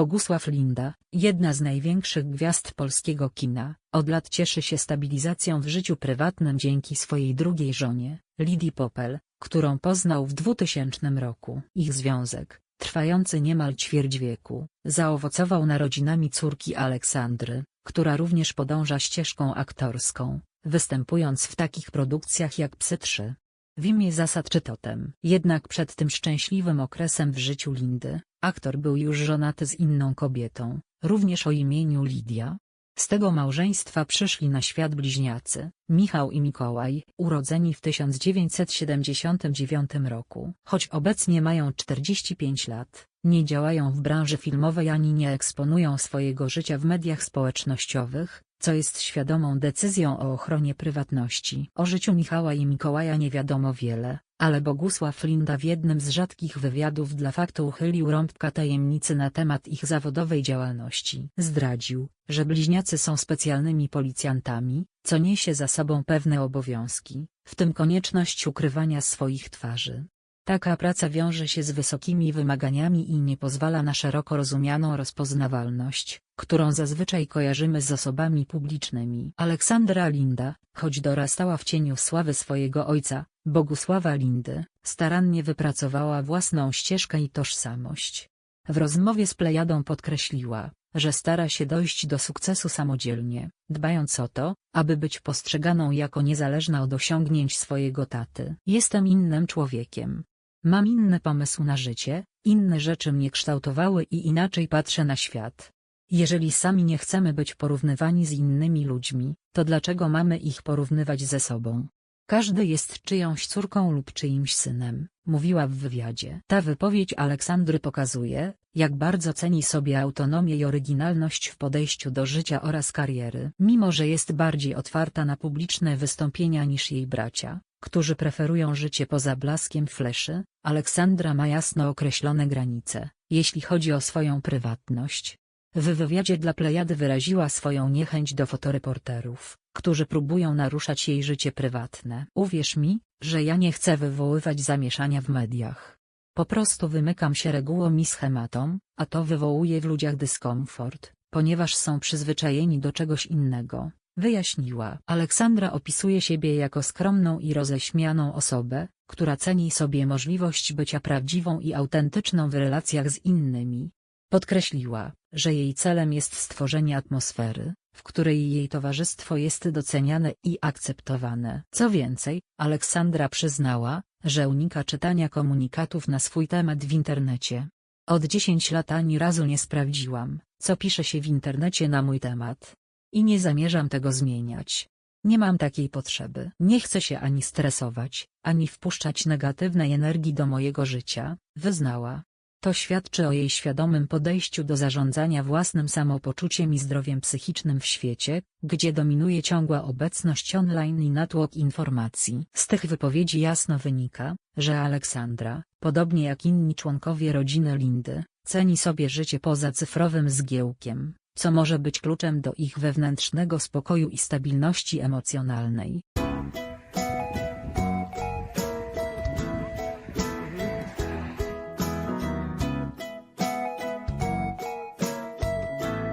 Bogusław Linda, jedna z największych gwiazd polskiego kina, od lat cieszy się stabilizacją w życiu prywatnym dzięki swojej drugiej żonie, Lidii Popel, którą poznał w 2000 roku. Ich związek, trwający niemal ćwierć wieku, zaowocował narodzinami córki Aleksandry, która również podąża ścieżką aktorską, występując w takich produkcjach jak Psy 3. W imię zasad czy totem. Jednak przed tym szczęśliwym okresem w życiu Lindy, aktor był już żonaty z inną kobietą, również o imieniu Lidia. Z tego małżeństwa przyszli na świat bliźniacy, Michał i Mikołaj, urodzeni w 1979 roku. Choć obecnie mają 45 lat, nie działają w branży filmowej ani nie eksponują swojego życia w mediach społecznościowych, co jest świadomą decyzją o ochronie prywatności. O życiu Michała i Mikołaja nie wiadomo wiele, ale Bogusław Linda w jednym z rzadkich wywiadów dla faktu uchylił rąbka tajemnicy na temat ich zawodowej działalności. Zdradził, że bliźniacy są specjalnymi policjantami, co niesie za sobą pewne obowiązki, w tym konieczność ukrywania swoich twarzy. Taka praca wiąże się z wysokimi wymaganiami i nie pozwala na szeroko rozumianą rozpoznawalność, którą zazwyczaj kojarzymy z osobami publicznymi. Aleksandra Linda, choć dorastała w cieniu sławy swojego ojca, Bogusława Lindy, starannie wypracowała własną ścieżkę i tożsamość. W rozmowie z Plejadą podkreśliła, że stara się dojść do sukcesu samodzielnie, dbając o to, aby być postrzeganą jako niezależna od osiągnięć swojego taty. Jestem innym człowiekiem. Mam inny pomysł na życie, inne rzeczy mnie kształtowały i inaczej patrzę na świat. Jeżeli sami nie chcemy być porównywani z innymi ludźmi, to dlaczego mamy ich porównywać ze sobą? Każdy jest czyjąś córką lub czyimś synem, mówiła w wywiadzie. Ta wypowiedź Aleksandry pokazuje, jak bardzo ceni sobie autonomię i oryginalność w podejściu do życia oraz kariery. Mimo że jest bardziej otwarta na publiczne wystąpienia niż jej bracia, którzy preferują życie poza blaskiem fleszy, Aleksandra ma jasno określone granice, jeśli chodzi o swoją prywatność. W wywiadzie dla Plejady wyraziła swoją niechęć do fotoreporterów, którzy próbują naruszać jej życie prywatne. Uwierz mi, że ja nie chcę wywoływać zamieszania w mediach. Po prostu wymykam się regułom i schematom, a to wywołuje w ludziach dyskomfort, ponieważ są przyzwyczajeni do czegoś innego. Wyjaśniła. Aleksandra opisuje siebie jako skromną i roześmianą osobę, która ceni sobie możliwość bycia prawdziwą i autentyczną w relacjach z innymi. Podkreśliła, że jej celem jest stworzenie atmosfery, w której jej towarzystwo jest doceniane i akceptowane. Co więcej, Aleksandra przyznała, że unika czytania komunikatów na swój temat w internecie. Od 10 lat ani razu nie sprawdziłam, co pisze się w internecie na mój temat. I nie zamierzam tego zmieniać. Nie mam takiej potrzeby. Nie chcę się ani stresować, ani wpuszczać negatywnej energii do mojego życia, wyznała. To świadczy o jej świadomym podejściu do zarządzania własnym samopoczuciem i zdrowiem psychicznym w świecie, gdzie dominuje ciągła obecność online i natłok informacji. Z tych wypowiedzi jasno wynika, że Aleksandra, podobnie jak inni członkowie rodziny Lindy, ceni sobie życie poza cyfrowym zgiełkiem co może być kluczem do ich wewnętrznego spokoju i stabilności emocjonalnej.